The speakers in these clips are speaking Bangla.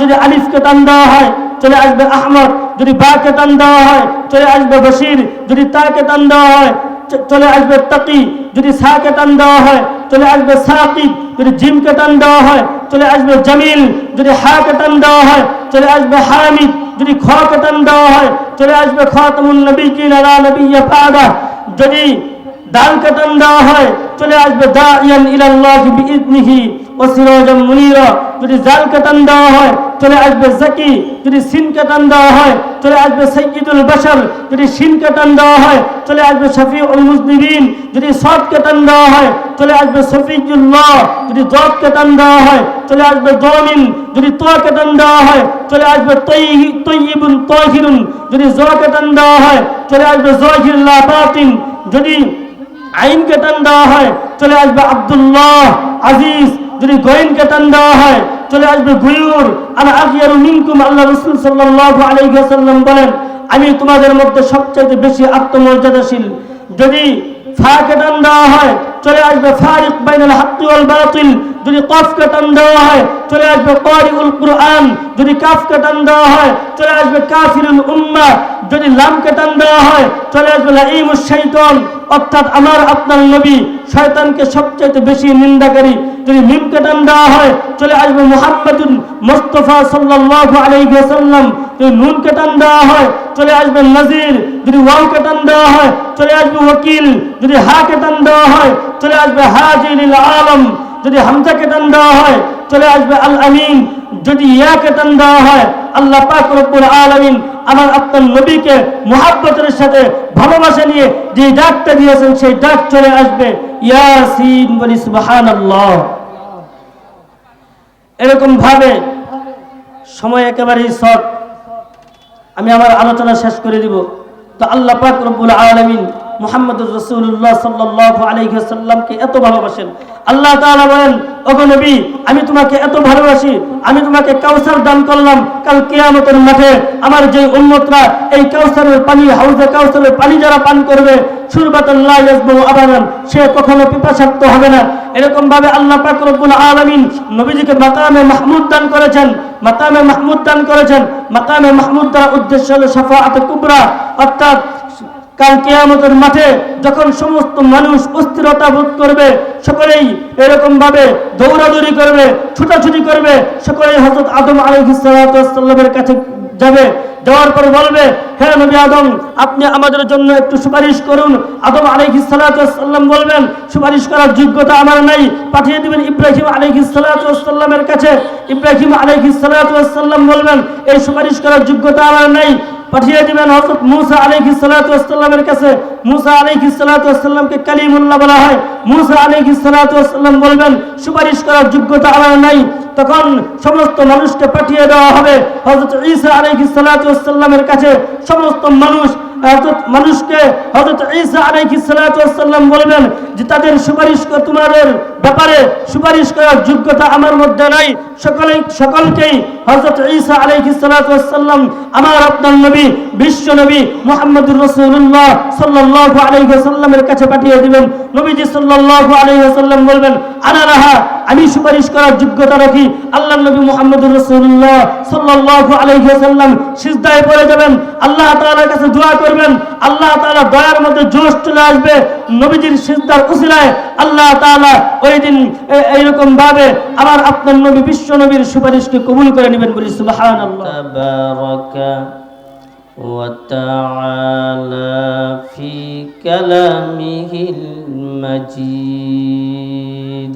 যদি আলিফকে টান দেওয়া হয়, চলে আসবে আহমদ। যদি বাকে টান দেওয়া হয়, চলে আসবে বশির। যদি তাকে টান দেওয়া হয় চলে আসবে তাকি। যদি সাকে টান দেওয়া হয়, চলে আসবে সাকিব যদি জিমকে টান দেওয়া হয়, চলে আসবে জামিল। যদি হাকে টান দেওয়া হয়, চলে আসবে হামিদ। যদি খকে টান দেওয়া হয়, চলে আসবে খাতামুন নবীজিন আলা নবিয়্যা ফাদা যদি দালকে টান দেওয়া হয়, চলে আসবে দাইয়ান ইলাল্লাহ বিইذনিহি ও সিরাজাম মুনিরা যদি জালকে টান দেওয়া হয়, চলে আসবে জাকি। যদি সিনকে টান দেওয়া হয়, চলে আসবে সাইয়্যিদুল বাশার। যদি সিনকে টান দেওয়া হয়, চলে আসবে শফিউল মুজনিবিন। যদি সদকে টান দেওয়া হয়, চলে আসবে শফিউল্লাহ যদি জদকে টান দেওয়া হয়, চলে আসবে দমিন যদি তোকে টান দেওয়া হয়, চলে আসবে তৈহি- তৈয়িবুন তহিরুন। যদি জকে টান দেওয়া হয়, চলে আসবে জহিরুল্লাহ বাতিন। যদি আইনকে টান দেওয়া হয়, চলে আসবে আব্দুল্লাহ আজিজ। যদি গোয়েনকে টান দেওয়া হয়, চলে আসবে গুয়ুর। আর আগিয়ারু মিনকুম, আল্লাহ রসুল সাল্লাল্লাহু আলাইহি বলেন, আমি তোমাদের মধ্যে সবচেয়ে বেশি আত্মমর্যাদাশীল। যদি ফাকে টান দেওয়া হয়, চলে আসবে ফারিক বাইনাল হাক্কি ওয়াল বাতিল। যদি কফকে টান দেওয়া হয়, চলে আসবে কারিউল কুরআন। যদি কাফকে টান দেওয়া হয়, চলে আসবে কাফিরুল উম্মাহ যদি লামকে টান দেওয়া হয়, চলে আসবে লাইমুশ শাইতান। অর্থাৎ আমার, আপনার নবী শয়তানকে সবচেয়ে বেশি নিন্দাকারী। যদি মিমকে টান দেওয়া হয়, চলে আসবে মুহাম্মাদুন মুস্তাফা সাল্লাল্লাহু আলাইহি ওয়াসাল্লাম। যদি নুনকে টান দেওয়া হয়, চলে আসবে নাজির। যদি ওয়াওকে টান দেওয়া হয়, চলে আসবে ওয়াকিল। যদি হাকে টান দেওয়া হয়, চলে আসবে হাজিল আলম। যদি হামজাকে টান দেওয়া হয়, চলে আসবে আল আমিন। যদি ইয়াকে টান দেওয়া হয়, আল্লাহ পাক রব্বুল আলামিন আমার আপনার নবীকে মুহাব্বতের সাথে ভালোবাসা নিয়ে যে ডাকটা দিয়েছেন, সেই ডাক চলে আসবে, ইয়াসিন বলি সুবহানাল্লাহ। এরকম ভাবে সময় একেবারেই শর্ট আমি আমার আলোচনা শেষ করে দিব। তো আল্লাহ পাক রব্বুল আলামিন মুহাম্মদুর রাসূলুল্লাহ সাল্লাল্লাহু আলাইহি ওয়াসাল্লামকে এত ভালোবাসেন। আল্লাহ তাআলা বলেন, ওগো নবী, আমি তোমাকে এত ভালোবাসি, আমি তোমাকে কাউসার দান করলাম কাল কিয়ামতের মাঠে। আমার যে উম্মতরা এই কাউসারের পানি, হাউজে কাউসারের পানি যারা পান করবে সুরবাতান লা ইয়াজমু আবাদান, সে কখনো পিপাসার্ত হবে না। এরকম ভাবে আল্লাহ পাক রব্বুল আলামিন নবীজিকে মাকামে মাহমুদ দান করেছেন, মাকামে মাহমুদ দান করেছেন। মাকামে মাহমুদ দ্বারা উদ্দেশ্য হলো শাফাআত কুবরা, অর্থাৎ কাল কেয়ামতের মাঠে যখন সমস্ত মানুষ অস্থিরতা বোধ করবে, সকলেই এরকম ভাবে দৌড়াদৌড়ি করবে, ছুটাছুটি করবে, সকলেই হজরত আদম আলহিসাল্লামের কাছে যাবে। যাওয়ার পরে বলবে হ্যাঁ নবী আদম, আপনি আমাদের জন্য একটু সুপারিশ করুন। আদম আলহিসাল্লাম বলবেন, সুপারিশ করার যোগ্যতা আমার নাই। পাঠিয়ে দিবেন ইব্রাহিম আলহিসাল্লামের কাছে। ইব্রাহিম আলহিসাল্লাম বলবেন, এই সুপারিশ করার যোগ্যতা আমার নাই। পাঠিয়ে দিবেন হজরত মুসা আলী সালাতামের কাছে। মুসা আলী সালাতামকে কালিমুল্লাহ বলা হয়। মুসা আলী সালাতাম বলবেন, সুপারিশ করার যোগ্যতা আমার নাই। তখন সমস্ত মানুষকে পাঠিয়ে দেওয়া হবে। হজরত ঈসা আলী সালাতামের কাছে সমস্ত মানুষ হযরত মানুষকে হযরত ঈসা আলাইহিস সালাতু ওয়াসসালাম বলবেন যে, তাদের সুপারিশ তোমাদের ব্যাপারে সুপারিশ করার যোগ্যতা আমার মধ্যে নাই। সকলেই সকলকেই হযরত ঈসা আলাইহিস সালাতু ওয়াসসালাম আমার আপনার নবী, বিশ্ব নবী মুহাম্মদুর রাসূলুল্লাহ সাল্লাল্লাহু আলাইহি ওয়াসাল্লামের কাছে পাঠিয়ে দিবেন। নবীজি সাল্লাল্লাহু আলাইহি ওয়াসাল্লাম বলবেন আনা আমি সুপারিশ করার যোগ্যতা রাখি আল্লাহ নবী মুহাম্মদুর রাসূলুল্লাহ সাল্লাল্লাহু আলাইহি ওয়াসাল্লাম সিজদায় পড়ে যাবেন আল্লাহ তাআলার কাছে দোয়া করবেন আল্লাহ তাআলা দয়ার মধ্যে জোশ চলে আসবে নবীজির সিজদার উসিলায় আল্লাহ তাআলা ওই দিন এ- এইরকম ভাবে আমার আপনার নবী বিশ্ব নবীর সুপারিশকে কবুল করে নেবেন বলি সুবহানাল্লাহ تبارك وتعالى في كلامه المجيد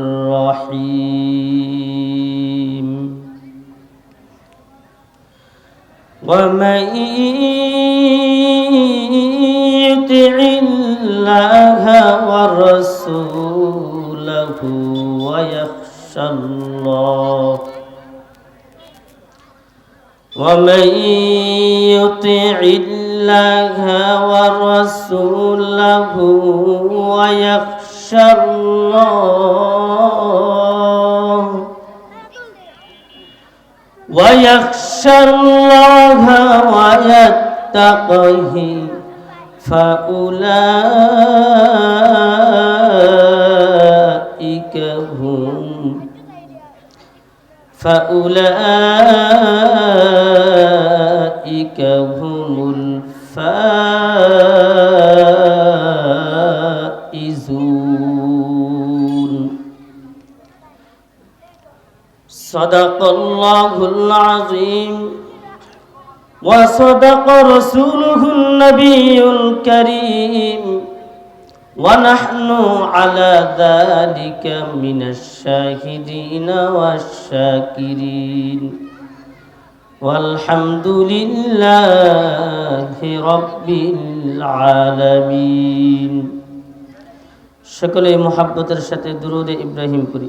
ومن يطع الله ورسوله ويخشى الله. ومن يطع الله ورسوله ويخشى الله ويخشى الله ويتقه فأولئك هم فأولئك هم صدق الله العظيم وصدق رسوله النبي الكريم ونحن على ذلك من الشاهدين والشاكرين والحمد لله رب العالمين সকলে মোহাব্বতের সাথে দুরুদে ইব্রাহিম করি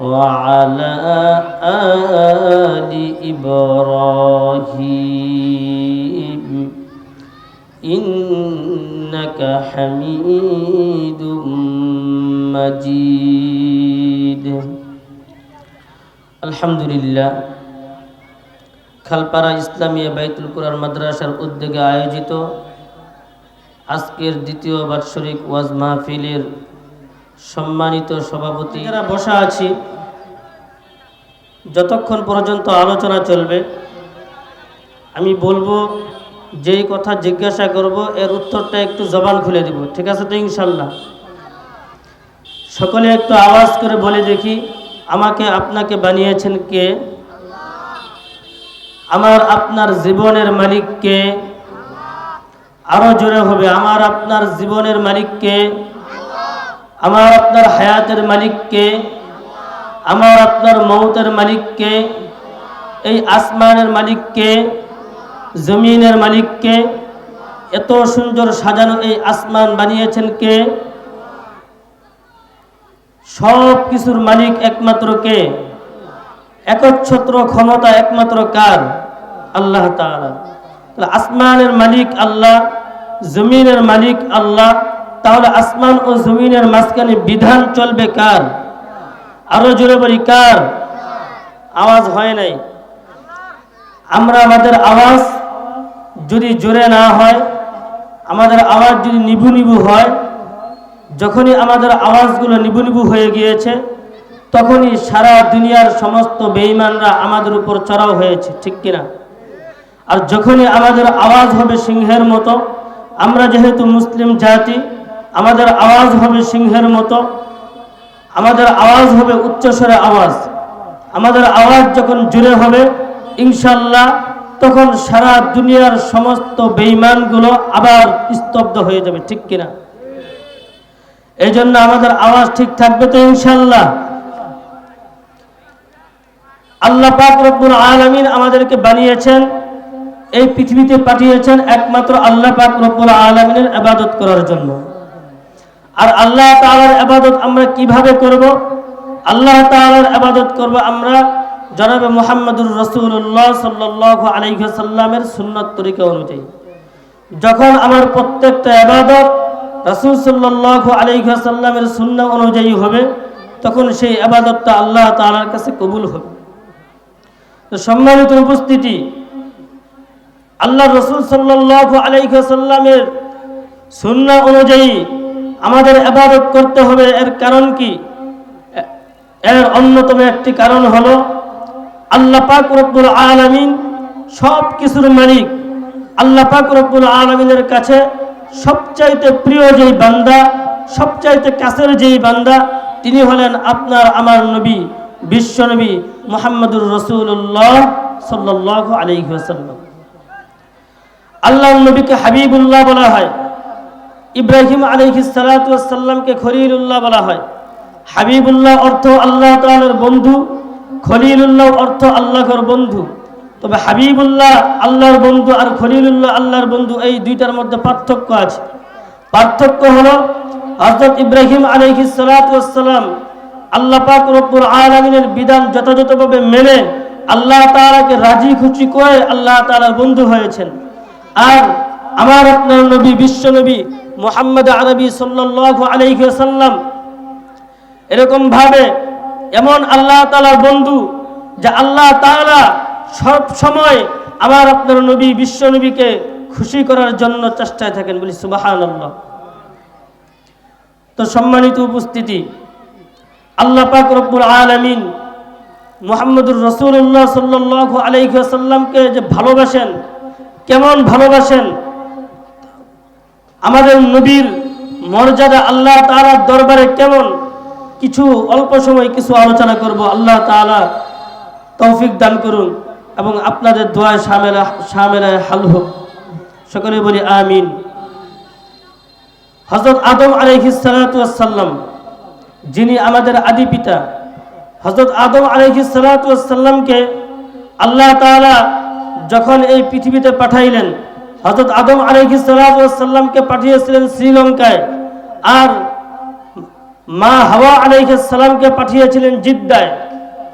وعلى آل إبراهيم إنك حميد مجيد الحمد لله খালপাড়া ইসলামিয়া বাইতুল কুরার মাদ্রাসার উদ্যোগে আয়োজিত আজকের দ্বিতীয় বাৎসরিক ওয়াজ মাহফিলের সম্মানিত সভাপতি। যারা বসা আছি, যতক্ষণ পর্যন্ত আলোচনা চলবে, আমি বলব, যেই কথা জিজ্ঞাসা করব, এর উত্তরটা একটু জবান খুলে দিব। ঠিক আছে তো ইনশাল্লাহ সকলে একটু আওয়াজ করে বলে দেখি, আমাকে আপনাকে বানিয়েছেন কে? আমার আপনার জীবনের মালিককে আরও জোরে হবে, আমার আপনার জীবনের মালিককে আমার আপনার হায়াতের মালিককে, আমার আপনার মৌতের মালিককে, এই আসমানের মালিককে, জমিনের মালিককে, এত সুন্দর সাজানো এই আসমান বানিয়েছেন কে? সব কিছুর মালিক একমাত্র কে? একচ্ছত্র ক্ষমতা একমাত্র কার? আল্লাহ তাহলে আসমানের মালিক আল্লাহ, জমিনের মালিক আল্লাহ তাহলে আসমান ও জমিনের মাঝখানে বিধান চলবে কার? আরও জোরে বলি, কার? আওয়াজ হয় নাই। আমরা আমাদের আওয়াজ যদি জোরে না হয়, আমাদের আওয়াজ যদি নিভু নিভু হয়, যখনই আমাদের আওয়াজগুলো নিভু নিভু হয়ে গিয়েছে, তখনই সারা দুনিয়ার সমস্ত বেঈমানরা আমাদের উপর চড়াও হয়েছে, ঠিক কিনা? আর যখনই আমাদের আওয়াজ হবে সিংহের মতো, আমরা যেহেতু মুসলিম জাতি আমাদের আওয়াজ হবে সিংহের মতো, আমাদের আওয়াজ হবে উচ্চস্বরে আওয়াজ। আমাদের আওয়াজ যখন জুড়ে হবে, ইনশাল্লাহ তখন সারা দুনিয়ার সমস্ত বেঈমানগুলো আবার স্তব্ধ হয়ে যাবে, ঠিক কিনা? এই জন্য আমাদের আওয়াজ ঠিক থাকবে তো ইনশাল্লাহ। আল্লাহ পাক রব্বুল আলামিন আমাদেরকে বানিয়েছেন, এই পৃথিবীতে পাঠিয়েছেন একমাত্র আল্লাহ পাক রব্বুল আলামিনের ইবাদত করার জন্য। আর আল্লাহ তাআলার ইবাদত আমরা কীভাবে করব? আল্লাহ তাআলার ইবাদত করব আমরা জনাবে মুহাম্মদুর রাসূলুল্লাহ সাল্লাল্লাহু আলাইহি সাল্লামের সুন্নাত তরিকা অনুযায়ী। যখন আমার প্রত্যেকটা ইবাদত রাসূল সাল্লাল্লাহু আলাইহি সাল্লামের সুন্নাহ অনুযায়ী হবে, তখন সেই ইবাদতটা আল্লাহ তাআলার কাছে কবুল হবে। তো সম্মানিত উপস্থিতি, আল্লাহ রসুল সাল্লাহ আলাইসাল্লামের সুন্না অনুযায়ী আমাদের আবাদত করতে হবে। এর কারণ কি? এর অন্যতম একটি কারণ হলো আল্লাহ পাক রব্বুল আলামিন সব কিছুর মালিক। আল্লাহ পাক রব্বুল আলামিনের কাছে সবচাইতে প্রিয় যেই বান্দা, সবচাইতে কাছের যেই বান্দা, তিনি হলেন আপনার আমার নবী, বিশ্ব নবী মোহাম্মদুর রসুল্লাহ সাল্লাহ আলাইহি ওয়াসাল্লাম। আল্লাহর নবীকে হাবিবুল্লাহ বলা হয়। ইব্রাহিম আলাইহি সালাতামকে খলিলুল্লাহ বলা হয়। হাবিবুল্লাহ অর্থ আল্লাহ তাআলার বন্ধু, খলিলুল্লাহ অর্থ আল্লাহর বন্ধু। তবে হাবিবুল্লাহ আল্লাহর বন্ধু আর খলিলুল্লাহ আল্লাহর বন্ধু এই দুইটার মধ্যে পার্থক্য আছে। পার্থক্য হলো, হযরত ইব্রাহিম আলাইহি সালাতাম আল্লাহ পাক রব্বুল আলামিনের বিধান যথাযথভাবে মেনে আল্লাহ তাআলাকে রাজি খুশি করে আল্লাহ তাআলার বন্ধু হয়েছেন। আর আমার আপনার নবী, বিশ্ব নবী মোহাম্মদ আরবি সাল্লাল্লাহু আলাইহি ওয়াসাল্লাম এরকম ভাবে এমন আল্লাহ তাআলার বন্ধু যে আল্লাহ তাআলা সব সময় আমার আপনার নবী, বিশ্ব নবীকে খুশি করার জন্য চেষ্টায় থাকেন বলি সুবহানাল্লাহ। তো সম্মানিত উপস্থিতি, আল্লাহ পাক রব্বুল আলামিন মোহাম্মদুর রসুল্লাহ সাল্লাল্লাহু আলাইহি ওয়াসাল্লামকে যে ভালোবাসেন, কেমন ভালোবাসেন আমাদের নবীর মর্যাদা আল্লাহ তাআলার দরবারে কেমন? কিছু অল্প সময় কিছু আলোচনা করব। আল্লাহ তাআলা তৌফিক দান করুন এবং আপনাদের দোয়ায় সামেলা সামেলায় হাল হোক। সকলে বলি আমিন। হজরত আদম আলাইহিস সালাম, যিনি আমাদের আদি পিতা হজরত আদম আলাইহিস সালামকে আল্লাহ তাআলা যখন এই পৃথিবীতে পাঠাইলেন হজরত আদম আলাইহিস সালামকে পাঠিয়েছিলেন শ্রীলঙ্কায়। আর মা হাওয়া আলাইহিস সালামকে পাঠিয়েছিলেন জিদ্দায়।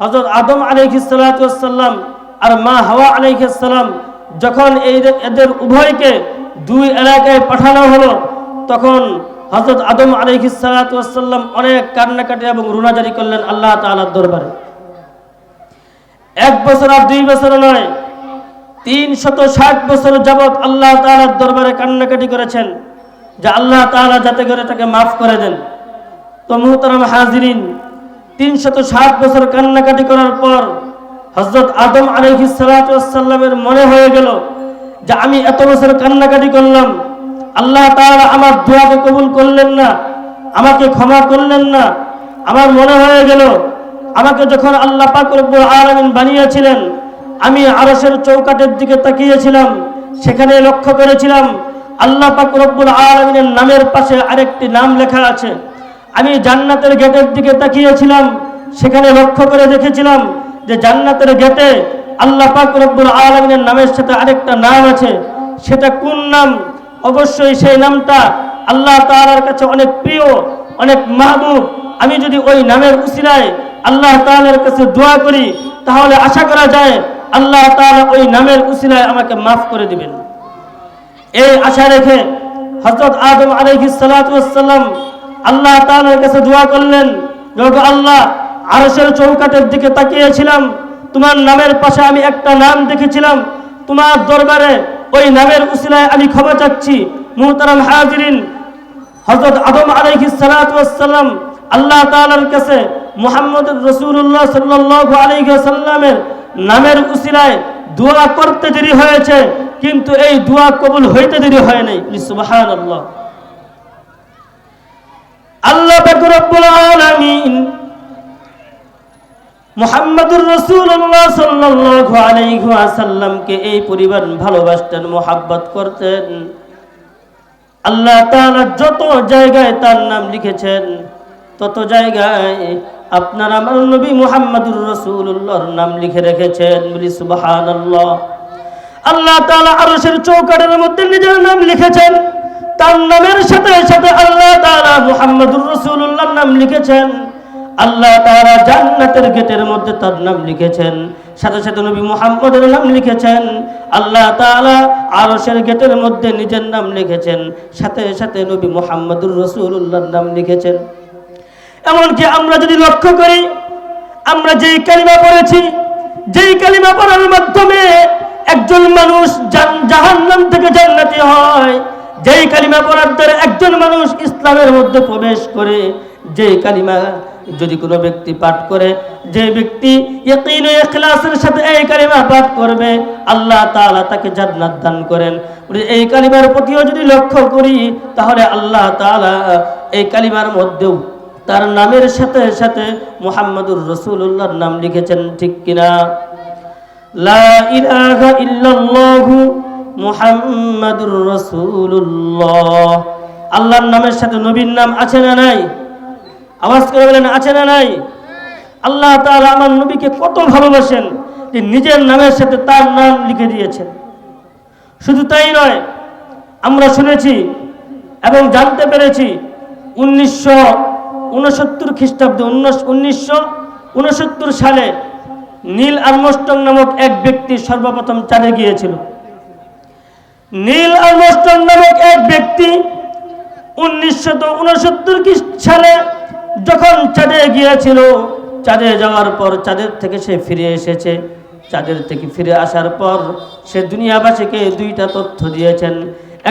হজরত আদম আলাইহিস সালাম আর মা হাওয়া আলাইহিস সালাম যখন এই এদের উভয়কে দুই এলাকায় পাঠানো হলো, তখন হজরত আদম আলাইহিস সালাম অনেক কান্নাকাটি এবং রুনাজারি করলেন আল্লাহ তাআলার দরবারে। এক বছর আর দুই বছর নয় তিন শত ষাট বছর যাবৎ আল্লাহ তাআলার দরবারে কান্নাকাটি করেছেন যে আল্লাহ তাআলা যাতে করে তাকে মাফ করে দেন। তো মুহতারাম হাজিরিন তিন শত ষাট বছর কান্নাকাটি করার পর হজরত আদম আলহি সালাতামের মনে হয়ে গেল যে আমি এত বছর কান্নাকাটি করলাম, আল্লাহ তাআলা আমার দোয়াকে কবুল করলেন না, আমাকে ক্ষমা করলেন না। আমার মনে হয়ে গেল, আমাকে যখন আল্লাহ পাক রব্বুল আলামিন বানিয়েছিলেন আমি আরশের চৌকাটের দিকে তাকিয়েছিলাম, সেখানে লক্ষ্য করেছিলাম আল্লাহ পাক রব্বুল আলামিনের নামের পাশে আরেকটি নাম লেখা আছে। আমি জান্নাতের গেটের দিকে তাকিয়েছিলাম, সেখানে লক্ষ্য করে দেখেছিলাম যে জান্নাতের গেটে আল্লাহ পাক রব্বুল আলামিনের নামের সাথে আরেকটা নাম আছে। সেটা কোন নাম? অবশ্যই সেই নামটা আল্লাহ তাআলার কাছে অনেক প্রিয়, অনেক মাহবুব। আমি যদি ওই নামের উসিলায় আল্লাহ তাআলার কাছে দোয়া করি, তাহলে আশা করা যায় আল্লাহ তাআলা ওই নামের উসিলায় আমাকে মাফ করে দিবেন। এই আশা রেখে হজরত আদম সালাতু ওয়াসসালাম আল্লাহ তাআলার কাছে দোয়া করলেন আল্লাহ, আরশের চৌকাটের দিকে তাকিয়েছিলাম, তোমার নামের পাশে আমি একটা নাম দেখেছিলাম, তোমার দরবারে ওই নামের উসিলায় আমি ক্ষমা চাচ্ছি, মুহতারাম হাজিরিন। হযরত আদম সালাতু ওয়াসসালাম আল্লাহ তাআলার কাছে মুহাম্মদ রাসূলুল্লাহ সাল্লাল্লাহু আলাইহি ওয়াসাল্লামের নামের উসিলায় দোয়া করতে দেরি হয়েছে, কিন্তু এই দোয়া কবুল হইতে দেরি হয় নাই। সুবহানাল্লাহ। আল্লাহ পাক রব্বুল আলামিন মুহাম্মদুর রাসূলুল্লাহ সাল্লাল্লাহু আলাইহি ওয়াসাল্লামকে এই পরিবার ভালোবাসতেন, মোহাব্বত করতেন। আল্লাহ তাআলা যত জায়গায় তার নাম লিখেছেন, তত জায়গায় আপনার আমার নবী মুহাম্মদুর রাসূলুল্লাহর নাম লিখে রেখেছেন। বলি, সুবহানাল্লাহ। আল্লাহ তাআলা আরশের চৌকাঠের মধ্যে নিজের নাম লিখেছেন। তার নামের সাথে সাথে আল্লাহ তাআলা মুহাম্মদুর রাসূলুল্লাহর নাম লিখেছেন। আল্লাহ তাআলা জান্নাতের গেটের মধ্যে তার নাম লিখেছেন। সাথে সাথে নবী মুহাম্মদের নাম লিখেছেন। আল্লাহ তাআলা আরশের গেটের মধ্যে নিজের নাম লিখেছেন। সাথে সাথে নবী মুহাম্মদুর রাসূলুল্লাহর নাম লিখেছেন। এমনকি আমরা যদি লক্ষ্য করি, আমরা যেই কালিমা পড়েছি, যেই কালিমা পড়ার মাধ্যমে একজন মানুষ জাহান্নাম থেকে জান্নাতি হয়। যেই কালিমা পড়ার দ্বারা একজন মানুষ ইসলামের মধ্যে প্রবেশ করে যে কালিমা যদি কোনো ব্যক্তি পাঠ করে, যে ব্যক্তি ইয়াকিন ইখলাসের সাথে এই কালিমা পাঠ করবে, আল্লাহ তাআলা তাকে জান্নাত দান করেন। এই কালিমার প্রতিও যদি লক্ষ্য করি, তাহলে আল্লাহ তাআলা এই কালিমার মধ্যেও তার নামের সাথে সাথে মুহাম্মদুর রাসূলুল্লাহর নাম লিখেছেন ঠিক কিনা? মুহাম্মাদুর রাসূলুল্লাহ। আল্লাহর নামের সাথে নবীর নাম আছে না নাই? আওয়াজ করে বলেন, আছে না নাই? আল্লাহ তাআলা আমার নবীকে কত ভালোবাসেন যে নিজের নামের সাথে তার নাম লিখে দিয়েছেন। শুধু তাই নয়, আমরা শুনেছি এবং জানতে পেরেছি উনিশশো উনসত্তর খ্রিস্টাব্দে উনিশশো উনসত্তর সালে নীল আর্মস্টং নামক এক ব্যক্তি সর্বপ্রথম চাঁদে গিয়েছিল। নীল আর্মস্টং নামক এক ব্যক্তি উনিশশো উনসত্তর সালে যখন চাঁদে গিয়েছিল, চাঁদে যাওয়ার পর চাঁদের থেকে সে ফিরে এসেছে। চাঁদের থেকে ফিরে আসার পর সে দুনিয়াবাসীকে দুইটা তথ্য দিয়েছেন।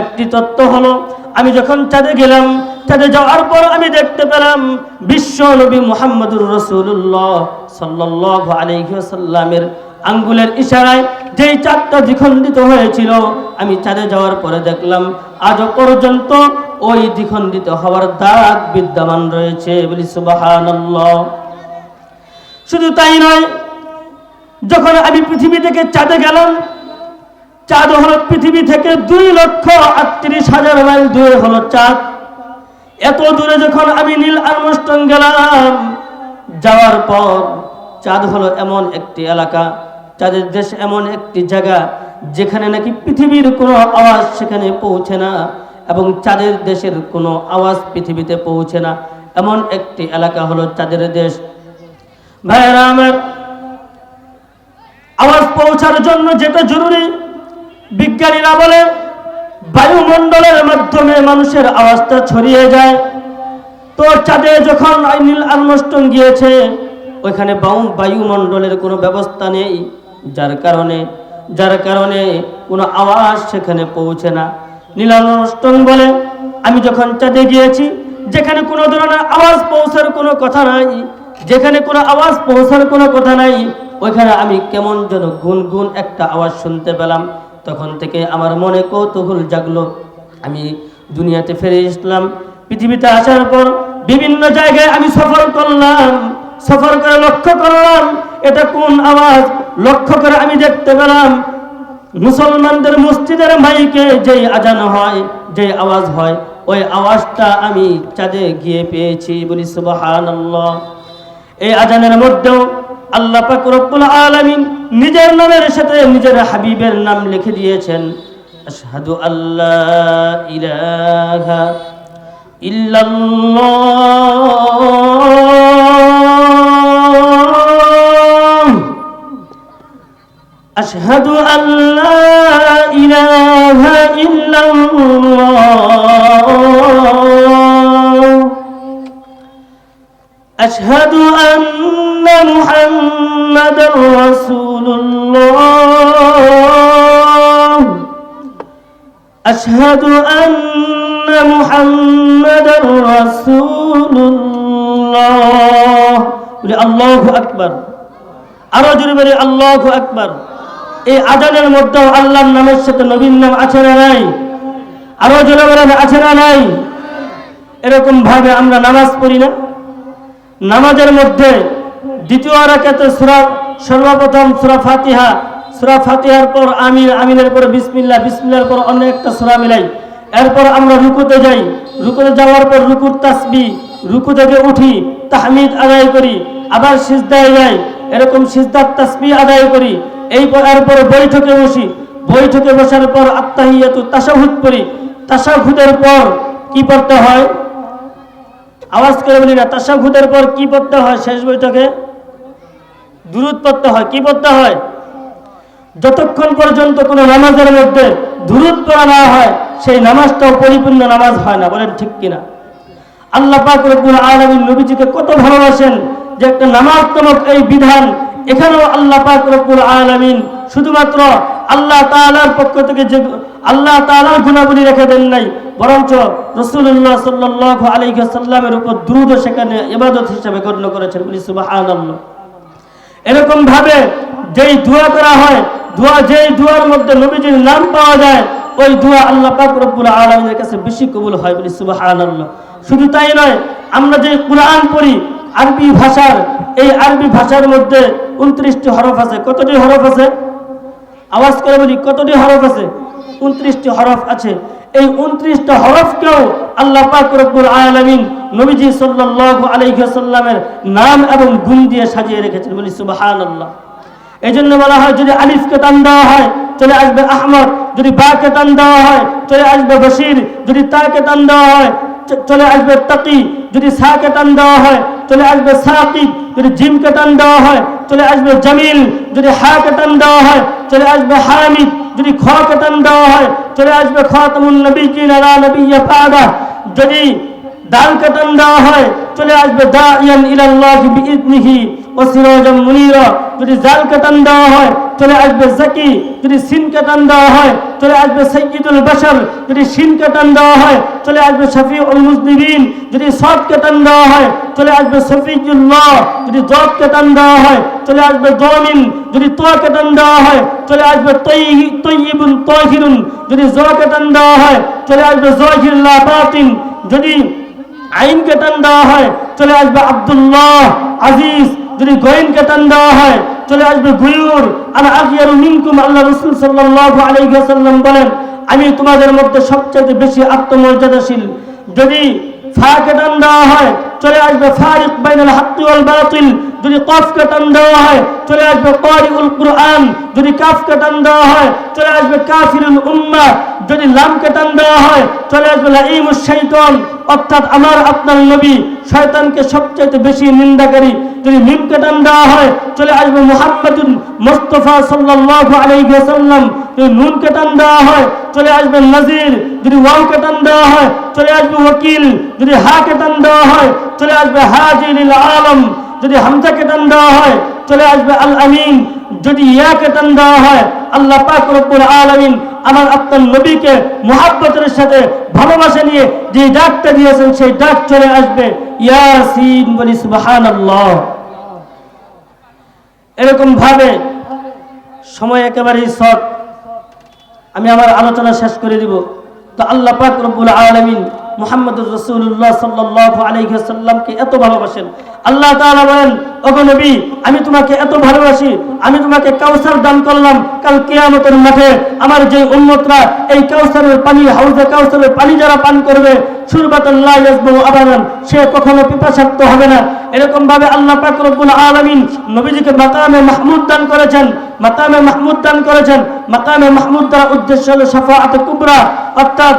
একটি তথ্য হলো, আমি যখন চাঁদে গেলাম চাঁদে যাওয়ার পর আমি দেখতে পেলাম বিশ্ব নবী মোহাম্মদুর রসুল্লাহ সাল্লাহ আলহিসাল্লামের আঙ্গুলের ইশারায় যেই চাঁদটা দ্বিখণ্ডিত হয়েছিল, আমি চাঁদে যাওয়ার পরে দেখলাম, আজও পর্যন্ত ওই দ্বিখণ্ডিত হওয়ার দাগ বিদ্যমান রয়েছে। বলি, সুবাহানাল্লাহ। শুধু তাই নয়, যখন আমি পৃথিবী থেকে চাঁদে গেলাম চাঁদ হলো পৃথিবী থেকে দুই লক্ষ আটত্রিশ হাজার মাইল দূরে হলো চাঁদ। এত দূরে যখন আমি নীল আর্মস্টং গেলাম, যাওয়ার পর চাঁদ হলো এমন একটি এলাকা, চাঁদের দেশ এমন একটি জায়গা যেখানে নাকি পৃথিবীর কোনো আওয়াজ সেখানে পৌঁছে না এবং চাঁদের দেশের কোনো আওয়াজ পৃথিবীতে পৌঁছে না। এমন একটি এলাকা হলো চাঁদের দেশ। ভাইয়েরা আমার আওয়াজ পৌঁছার জন্য যেটা জরুরি বিজ্ঞানীরা বলে, বায়ুমণ্ডলের মাধ্যমে মানুষের আওয়াজটা ছড়িয়ে যায়। তো চাঁদে যখন নীল আর্মস্টন গিয়েছে, ওইখানে বায়ু- বায়ুমণ্ডলের কোনো ব্যবস্থা নেই। যার কারণে যার কারণে কোনো আওয়াজ সেখানে পৌঁছে না। নীল বলে, আমি যখন চাঁদে গিয়েছি, যেখানে কোনো ধরনের আওয়াজ পৌঁছার কোনো কথা নাই, যেখানে কোনো আওয়াজ পৌঁছার কোনো কথা নাই, ওইখানে আমি কেমন যেন গুনগুন একটা আওয়াজ শুনতে পেলাম। তখন থেকে আমার মনে কৌতূহল জাগলো। আমি দুনিয়াতে ফিরে আসলাম। পৃথিবীতে আসার পর বিভিন্ন জায়গায় আমি সফর করলাম, সফর করে লক্ষ্য করলাম। এটা কোন আওয়াজ? লক্ষ্য করে আমি দেখতে পেলাম, মুসলমানদের মসজিদের মাইকে যেই আজান হয়, যে আওয়াজ হয়, ওই আওয়াজটা আমি চাঁদে গিয়ে পেয়েছি বলি সুবহানাল্লাহ। এই আজানের মধ্যেও আল্লাহ পাক রব্বুল আলামিন নিজের নামের সাথে নিজের হাবিবের নাম লিখে দিয়েছেন, আশহাদু আল্লাহ ইলাহা ইল্লাল্লাহ। আশহাদু আল্লাহ ইলাহা ইল্লাল্লাহ। أشهد أن محمدا رسول الله أشهد أن محمدا رسول الله الله أكبر আরো জোরে বলি আল্লাহ আকবার এই আজানের মধ্যেও আল্লাহর নামের সাথে নবীর নাম আছে না নাই আরো জোরে বলেন আছে না নাই এরকম ভাবে আমরা নামাজ পড়ি না নামাজের মধ্যে দ্বিতীয় রাকাতে সুরা, সর্বপ্রথম সুরা ফাতিহা, সূরা ফাতিহার পর আমিন, আমিনের পর বিসমিল্লাহ, বিসমিল্লাহর পর অন্য একটা সূরা মিলাই। এরপর আমরা রুকুতে যাই। রুকুতে যাওয়ার পর রুকুর তাসবি রুকু থেকে উঠি, তাহমিদ আদায় করি, আবার সিজদায় যাই। এরকম সিজদার তাসবি আদায় করি। এই পর এরপর বৈঠকে বসি। বৈঠকে বসার পর আত্মাহিয়াতু তাশাহুদ পড়ি। তাশাহুদের পর কি পড়তে হয়? আওয়াজ করে বলি না তাশাহুদের পর কি পড়তে হয়? শেষ বৈঠকে? দুরুদ পড়তে হয়, কি পড়তে হয়? যতক্ষণ পর্যন্ত কোনো নামাজের মধ্যে দুরুদ পড়া না হয়, সেই নামাজটাও পরিপূর্ণ নামাজ হয় না, বলেন ঠিক কিনা? আল্লাহ পাক রব্বুল আলামিন নবীজিকে কত ভালোবাসেন যে একটা নামাজ নামক এই বিধান এখানেও আল্লাহ পাক রব্বুল আলামিন শুধুমাত্র আল্লাহ তাআলার পক্ষ থেকে যে আল্লাহ তাআলার গুণাবলী রেখে দেন নাই, বরঞ্চ রসুল্লাহ সাল্লাল্লাহু আলাইহি সাল্লামের উপর দ্রুত সেখানে ইবাদত হিসেবে গণ্য করেছেন বলি সুবহানাল্লাহ। এরকম ভাবে যেই দোয়া করা হয়, দোয়া যেই দোয়ার মধ্যে নবীজির নাম পাওয়া যায়, ওই দোয়া আল্লাহ পাক রব্বুল কাছে বেশি কবুল হয় বলি সুবহানাল্লাহ। শুধু তাই নয়, আমরা যে কোরআন পড়ি, আরবি ভাষার, এই আরবি ভাষার মধ্যে উনত্রিশটি হরফ আছে। কতটি হরফ আছে? আওয়াজ করে বলি, কতটি হরফ আছে? উনত্রিশটি হরফ আছে। এই উনত্রিশটা হরফকেও আল্লাহ পাক রব্বুল নবীজি সাল্লাল্লাহু আলাইহি নাম এবং গুণ দিয়ে সাজিয়ে রেখেছেন। বলি, সুবহানাল্লাহ। এই জন্য বলা হয়, যদি আলিফকে টান দেওয়া হয়, চলে আসবে আহমদ। যদি বাকে টান দেওয়া হয়, চলে আসবে বশির। যদি তাকে টান দেওয়া হয় চলে আসবে তাকি, যদি সাকে টান দেওয়া হয়, চলে আসবে সাকিব, যদি জিমকে টান দেওয়া হয়, চলে আসবে জামিল, যদি হাকে টান দেওয়া হয়, চলে আসবে হামিদ, যদি খকে টান দেওয়া হয়, চলে আসবে খাতামুন নবীজিন আলা নবিয়্যা বাদা, যদি দাল কাটান দেওয়া হয়, চলে আসবে দাইয়ান ইলাল্লাহি বিইذনিহি ওয়া সিরাজাম মুনীরা, যদি জাল কাটান দেওয়া হয়, চলে আসবে জাকি, যদি সিন কাটান দেওয়া হয়, চলে আসবে সাইয়্যিদুল বাশার, যদি সিন কাটান দেওয়া হয়, চলে আসবে শফিউল মুজনিবিন, যদি সদ কাটান দেওয়া হয়, চলে আসবে সফিউল্লাহ যদি দদ কাটান দেওয়া হয়, চলে আসবে দমিন যদি তো কাটান দেওয়া হয়, চলে আসবে তৈয়িবুন তাহিরুন, যদি জ কাটান দেওয়া হয়, চলে আসবে জহিরুল্লাহ বাতিন, যদি আইনকে টান দেওয়া হয়, চলে আসবে আব্দুল্লাহ আজিজ যদি গয়েনকে টান দেওয়া হয়, চলে আসবে গুয়ুর আর আগিয়ারু মিনকুম, আল্লাহ রসুল সাল্লাল্লাহু আলাইহি ওয়াসাল্লাম বলেন, আমি তোমাদের মধ্যে সবচেয়ে বেশি আত্মমর্যাদাশীল। যদি ফাকে টান দেওয়া হয়, চলে আসবে ফারিক বাইনাল হাক্কি ওয়াল বাতিল। যদি কফকে টান দেওয়া হয়, চলে আসবে কারিউল কুরআন। যদি কাফকে টান দেওয়া হয়, চলে আসবে কাফিরুল উম্মাহ যদি লামকে টান দেওয়া হয়, চলে আসবে লাইমুশ শাইতান অর্থাৎ আমার, আপনার নবী শয়তানকে সবচেয়ে বেশি নিন্দাকারী। যদি মিমকে টান দেওয়া হয়, চলে আসবে মুহাম্মাদুন মুস্তাফা সাল্লাল্লাহু আলাইহি ওয়াসাল্লাম। যদি নুনকে টান দেওয়া হয়, চলে আসবে নাজির। যদি ওয়াওকে টান দেওয়া হয়, চলে আসবে ওয়াকিল। যদি হাকে টান দেওয়া হয়, চলে আসবে হাজিল আলম। যদি হামজাকে টান দেওয়া হয়, চলে আসবে আল আমিন যদি ইয়াকে টান দেওয়া হয়, আল্লাহ পাক রব্বুল আলামিন আমার আপনার নবীকে মুহাব্বতের সাথে ভালোবাসা নিয়ে যে ডাকটা দিয়েছেন, সেই ডাক চলে আসবে, ইয়াসিন বলি সুবহানাল্লাহ। এরকম ভাবে সময় একেবারেই শর্ট আমি আমার আলোচনা শেষ করে দিব। তো আল্লাহ পাক রব্বুল আলামিন মুহাম্মদুর রাসূলুল্লাহ সাল্লাল্লাহু আলাইহি সাল্লামকে এত ভালোবাসেন। আল্লাহ তাআলা বলেন, ওগো নবী, আমি তোমাকে এত ভালোবাসি, আমি তোমাকে কাউসার দান করলাম কাল কিয়ামতের মাঠে। আমার যে উম্মতরা এই কাউসারের পানি, হাউজে কাউসারের পানি যারা পান করবে, সুরবাতান লা ইয়াজবু আবাদান, সে কখনো পিপাসাক্ত হবে না। এরকম ভাবে আল্লাহ পাক রব্বুল আলামিন নবীজিকে মাকামে মাহমুদ দান করেছেন, মাকামে মাহমুদ দান করেছেন। মাকামে মাহমুদ দ্বারা উদ্দেশ্য হলো সাফাআত কুবরা, অর্থাৎ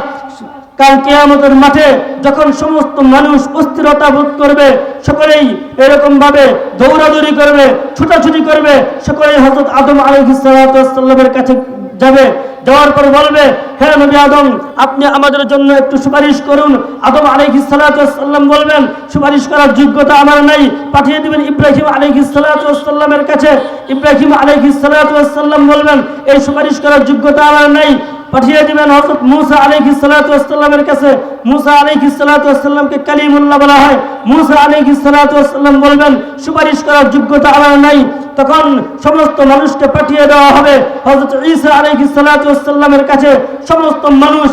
কাল কিয়ামতের মাঠে যখন সমস্ত মানুষ অস্থিরতা বোধ করবে, সকলেই এরকম ভাবে দৌড়াদৌড়ি করবে, ছুটাছুটি করবে, সকলেই হযরত আদম আলাইহিস সালামের কাছে যাবে। যাওয়ার পর বলবে, হে নবী আদম, আপনি আমাদের জন্য একটু সুপারিশ করুন। আদম আলাইহিস সালাম বলবেন, সুপারিশ করার যোগ্যতা আমার নাই। পাঠিয়ে দিবেন ইব্রাহিম আলাইহিস সালামের কাছে। ইব্রাহিম আলাইহিস সালাম বলবেন, এই সুপারিশ করার যোগ্যতা আমার নাই। পাঠিয়ে দিবেন হজরত মুসা আলী সালামের কাছে। মুসা আলী সালামকে কালিমুল্লাহ বলা হয়। মুসা আলী সালাম বলবেন, সুপারিশ করার যোগ্যতা আমার নাই। তখন সমস্ত মানুষকে পাঠিয়ে দেওয়া হবে। হযরত ঈসা আলাইহিস সালামের কাছে সমস্ত মানুষ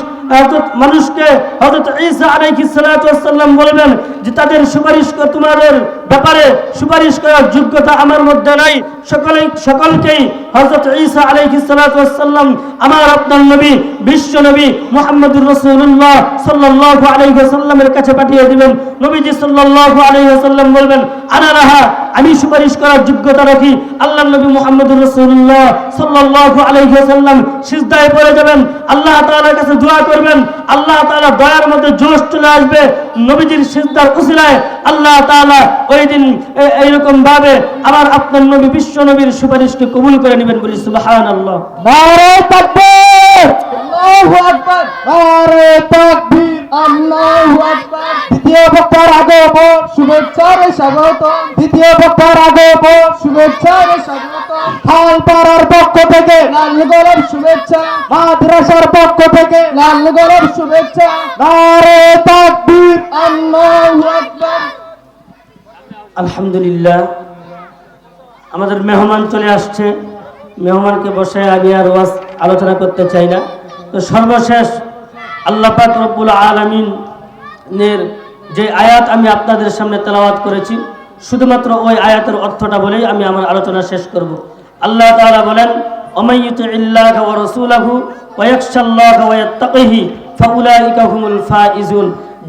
মানুষকে হযরত ঈসা আলাইহিস সালাম বলবেন যে, তাদের সুপারিশ তোমাদের ব্যাপারে সুপারিশ করার যোগ্যতা আমার মধ্যে নাই। সকলেই, সকলকেই হযরত ঈসা আলাইহিস সালাম, আমার আপনার নবী, বিশ্ব নবী মুহাম্মদুর রাসূলুল্লাহ সাল্লাল্লাহু আলাইহি ওয়াসাল্লামের কাছে পাঠিয়ে দিবেন। নবীজি সাল্লাল্লাহু আলাইহি ওয়াসাল্লাম বলবেন, আনা রাহা আমি সুপারিশ করার যোগ্যতা রাখি। আল্লাহ নবী মুহাম্মদুর রাসূলুল্লাহ সাল্লাল্লাহু আলাইহি ওয়াসাল্লাম সিজদায় পড়ে যাবেন। আল্লাহ তাআলার কাছে দোয়া করবেন। আল্লাহ তাআলা দয়ার মধ্যে জোশ চলে আসবে। নবীজির সিজদার উসিলায় আল্লাহ তাআলা ওই দিন এইরকম ভাবে আমার আপনার নবী, বিশ্ব নবীর সুপারিশকে কবুল করে নেবেন বলি সুবহানাল্লাহ। নারে তাকবীর! আল্লাহু আকবার! নারে তাকবীর! আল্লাহু দ্বিতীয় বক্তার আগমন শুভেচ্ছার স্বাগত দ্বিতীয় বক্তার আগমন শুভেচ্ছার স্বাগত খালপাড়ার পক্ষ থেকে লাল গোলাপ শুভেচ্ছা। মাদ্রাসার পক্ষ থেকে লাল গোলাপ শুভেচ্ছা। নারে তাকবীর। আল্লাহু আকবার। আলহামদুলিল্লাহ। আমাদের মেহমান চলে আসছে। মেহমানকে বসে আমি আর ওয়াজ আলোচনা করতে চাই না। তো সর্বশেষ আল্লাহ পাক রব্বুল আলমিনের যে আয়াত আমি আপনাদের সামনে তেলাওয়াত করেছি, শুধুমাত্র ওই আয়াতের অর্থটা বলেই আমি আমার আলোচনা শেষ করব। আল্লাহ তাআলা বলেন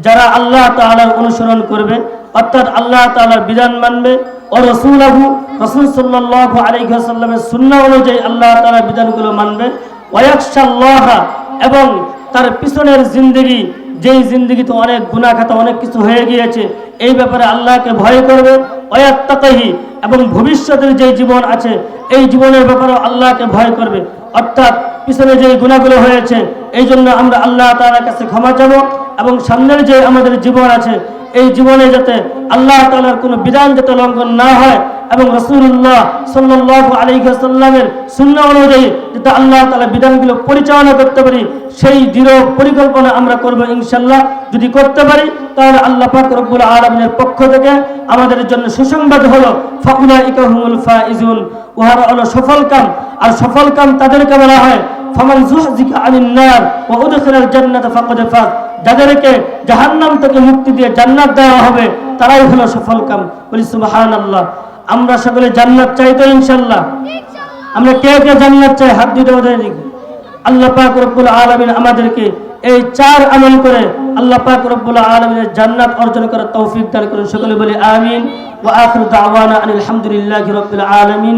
যারা আল্লাহ তাআলার অনুসরণ করবে, অর্থাৎ আল্লাহ তাআলার বিধান মানবে, ও রসুলাহু, রসুল সাল্লাল্লাহু আলাইহি ওয়াসাল্লামের সুন্নাহ অনুযায়ী আল্লাহ তাআলার বিধানগুলো মানবে। ওয়ায়াকশাল্লাহ এবং তার পিছনের জিন্দগি, যেই জিন্দগিতে অনেক গুণাখাতা খাতা, অনেক কিছু হয়ে গিয়েছে, এই ব্যাপারে আল্লাহকে ভয় করবে। ওয়াত্তাকাহি, এবং ভবিষ্যতের যে জীবন আছে, এই জীবনের ব্যাপারে আল্লাহকে ভয় করবে। অর্থাৎ পিছনে যে গুণাগুলো হয়েছে, এই জন্য আমরা আল্লাহ তাআলার কাছে ক্ষমা চাবো এবং সামনের যে আমাদের জীবন আছে, এই জীবনে যাতে আল্লাহ তাআলার কোনো বিধান যাতে লঙ্ঘন না হয় এবং রসুল্লাহ সাল্লাহ আলহিহাসাল্লামের শূন্য অনুযায়ী যাতে আল্লাহ তালা বিধানগুলো পরিচালনা করতে পারি, সেই দৃঢ় পরিকল্পনা আমরা করব ইনশাল্লাহ যদি করতে পারি, তাহলে আল্লাহ পাক রব্বুল আলমিনের পক্ষ থেকে আমাদের জন্য সুসংবাদ হলো ফাকুলা ইকাহুমুল ফাইজুন। হলো সফল কাম। আর সফল কাম তাদেরকে বলা হয়, ফামান জুহজিকা জান্নাতা যাদেরকে জাহান্নাম থেকে মুক্তি দিয়ে জান্নাত দেওয়া হবে, তারাই হলো সফল কাম। বলি আমরা সকলে জান্নাত চাই তো আমরা কে কে জান্নাত চাই হাত আল্লাহ পাক রব্বুল আলামিন আমাদেরকে এই চার আমল করে আল্লাহ পাক রব্বুল আলামিনের জান্নাত অর্জন করার তৌফিক দান করুন। সকলে বলি, আমিন। ওয়া আখিরু দাওয়ানা আনিল হামদুলিল্লাহি রাব্বিল আলামিন।